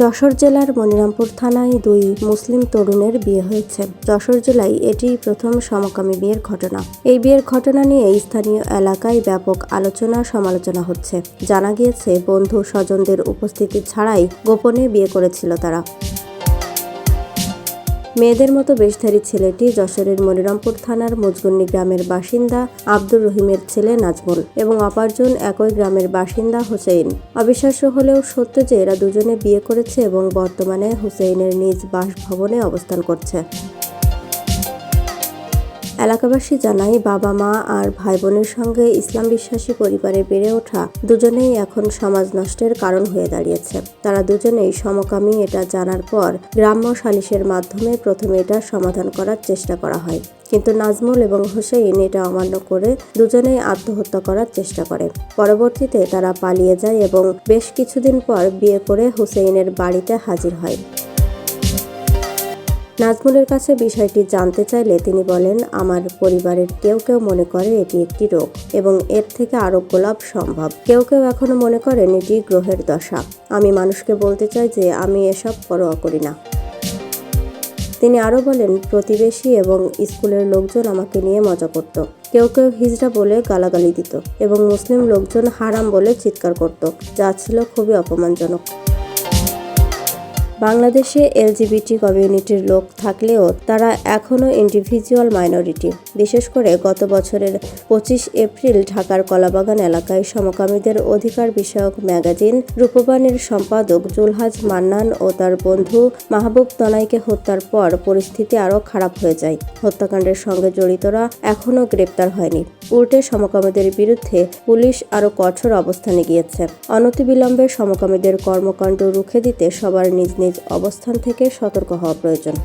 যশোর জেলার মনিরামপুর থানায় দুই মুসলিম তরুণের বিয়ে হয়েছে। যশোর জেলায় এটি প্রথম সমকামী বিয়ের ঘটনা। এই বিয়ের ঘটনা নিয়ে স্থানীয় এলাকায় ব্যাপক আলোচনা সমালোচনা হচ্ছে। জানা গিয়েছে বন্ধু স্বজনদের উপস্থিতি ছাড়াই গোপনে বিয়ে করেছিল তারা। মেয়েদের মতো বেশধারী ছেলেটি যশোরের মনিরামপুর থানার মজগুন্নি গ্রামের বাসিন্দা আব্দুর রহিমের ছেলে নাজমুল এবং অপারজন একই গ্রামের বাসিন্দা হুসেইন। অবিশ্বাস্য হলেও সত্য যে এরা দুজনে বিয়ে করেছে এবং বর্তমানে হুসেইনের নিজ বাসভবনে অবস্থান করছে। এলাকাবাসী জানায়, বাবা, মা আর ভাই বোনের সঙ্গে ইসলাম বিশ্বাসী পরিবারে বেড়ে ওঠা দুজনেই এখন সমাজ নষ্টের কারণ হয়ে দাঁড়িয়েছে। তারা দুজনেই সমকামী, এটা জানার পর গ্রাম্য সালিশের মাধ্যমে প্রথমে এটা সমাধান করার চেষ্টা করা হয়। কিন্তু নাজমুল এবং হোসেইন এটা অমান্য করে দুজনেই আত্মহত্যা করার চেষ্টা করে। পরবর্তীতে তারা পালিয়ে যায় এবং বেশ কিছুদিন পর বিয়ে করে হুসেইনের বাড়িতে হাজির হয়। নাজমুলের কাছে বিষয়টি জানতে চাইলে তিনি বলেন, আমার পরিবারের কেউ কেউ মনে করে এটি একটি রোগ এবং এর থেকে আরোগ্য লাভ সম্ভব। কেউ কেউ এখনও মনে করেন এটি গ্রহের দশা। আমি মানুষকে বলতে চাই যে আমি এসব পরোয়া করি না। তিনি আরও বলেন, প্রতিবেশী এবং স্কুলের লোকজন আমাকে নিয়ে মজা করত। কেউ কেউ হিজড়া বলে গালাগালি দিত এবং মুসলিম লোকজন হারাম বলে চিৎকার করত, যা ছিল খুবই অপমানজনক। বাংলাদেশে এলজিবিটি কমিউনিটির লোক থাকলেও তারা এখনও ইন্ডিভিজুয়াল মাইনরিটি বিশেষ করে গত বছরের পঁচিশ এপ্রিল ঢাকার কলাবাগান এলাকায় সমকামীদের অধিকার বিষয়ক ম্যাগাজিন রূপবাণীর সম্পাদক জুলহাজ মান্নান ও তার বন্ধু মাহবুব তনাইকে হত্যার পর পরিস্থিতি আরও খারাপ হয়ে যায়। হত্যাকাণ্ডের সঙ্গে জড়িতরা এখনও গ্রেপ্তার হয়নি। উল্টে সমকামীদের বিরুদ্ধে পুলিশ আরও কঠোর অবস্থানে গিয়েছে। অনতিবিলম্বে সমকামীদের কর্মকাণ্ড রুখে দিতে সবার নিজ নিজ অবস্থান থেকে সতর্ক হওয়া প্রয়োজন।